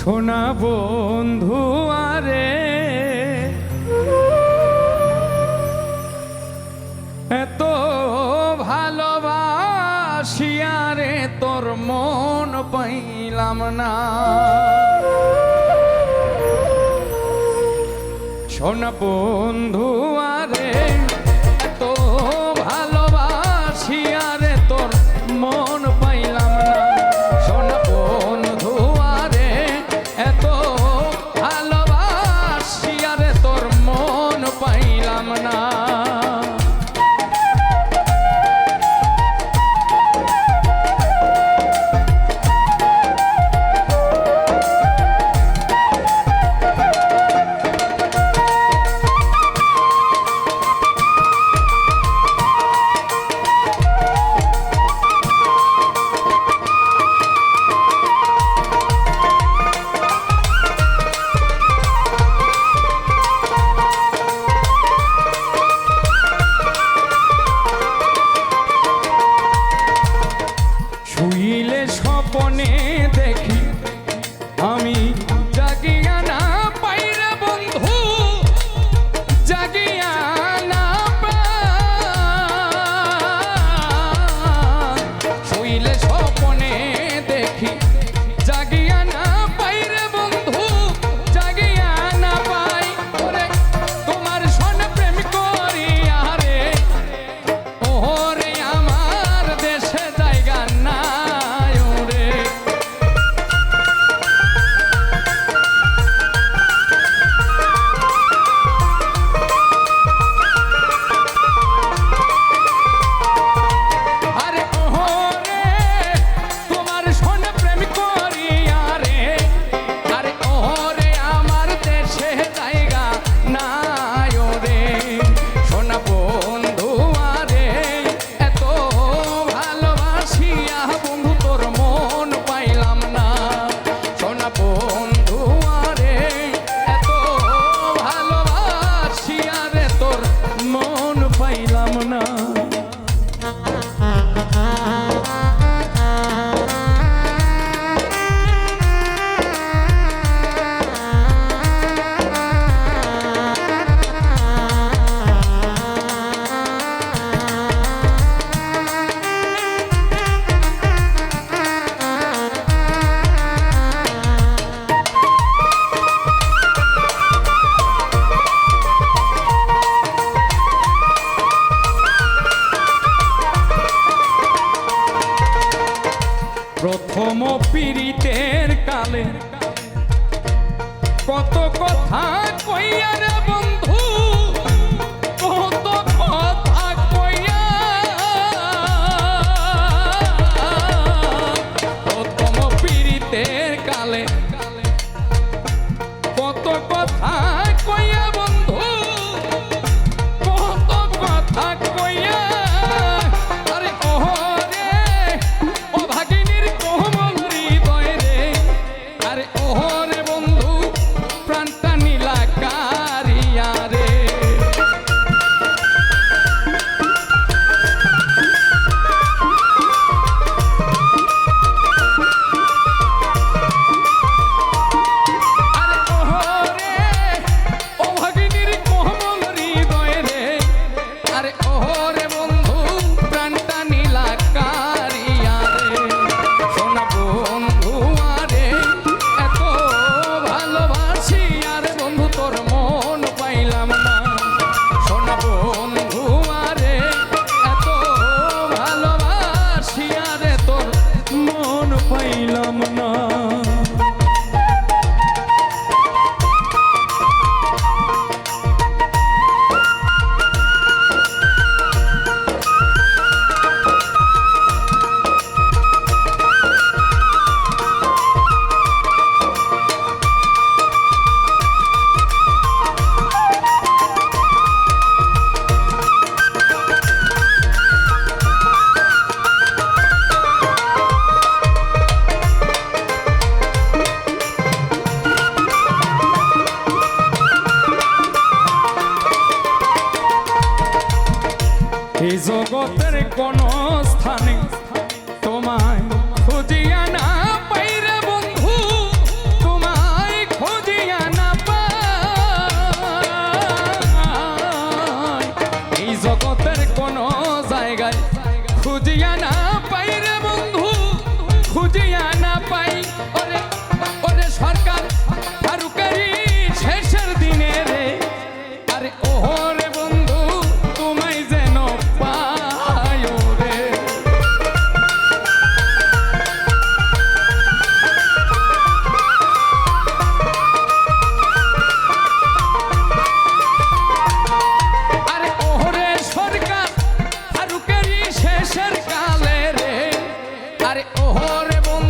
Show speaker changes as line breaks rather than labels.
সোনা বন্ধু আরে। এত ভালোবাসিয়া রে তোর মন পাইলাম না। সোনা বন্ধু আরে। ডালে। কত কথা কইয়া রে এই জগতের কোন স্থানে তোমায় খুঁজিয়া না ওহরে বন্ধু